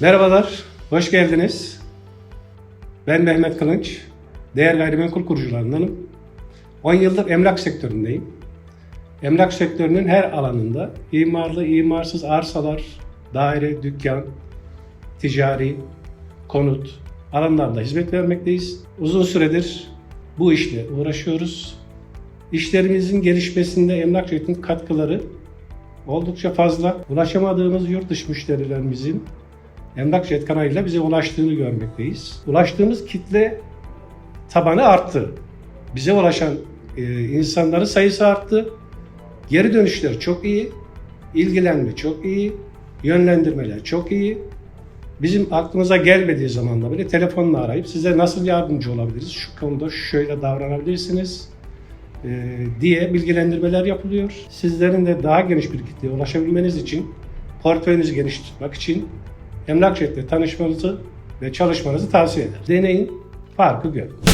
Merhabalar, hoş geldiniz. Ben Mehmet Kılınç, değer gayrimenkul kurucularındanım. 10 yıldır emlak sektöründeyim. Emlak sektörünün her alanında imarlı, imarsız arsalar, daire, dükkan, ticari, konut alanlarında hizmet vermekteyiz. Uzun süredir bu işle uğraşıyoruz. İşlerimizin gelişmesinde emlakçılıkın katkıları oldukça fazla. Ulaşamadığımız yurt dışı müşterilerimizin Emlakçılık kanalıyla bize ulaştığını görmekteyiz. Ulaştığımız kitle tabanı arttı. Bize ulaşan e, insanların sayısı arttı. Geri dönüşler çok iyi. ilgilenme çok iyi. Yönlendirmeler çok iyi. Bizim aklımıza gelmediği zamanda bile telefonla arayıp size nasıl yardımcı olabiliriz? Şu konuda şöyle davranabilirsiniz e, diye bilgilendirmeler yapılıyor. Sizlerin de daha geniş bir kitleye ulaşabilmeniz için, portföyünüzü geniş tutmak için emlakçılıkla tanışmanızı ve çalışmanızı tavsiye ederim. Deneyin, farkı görün.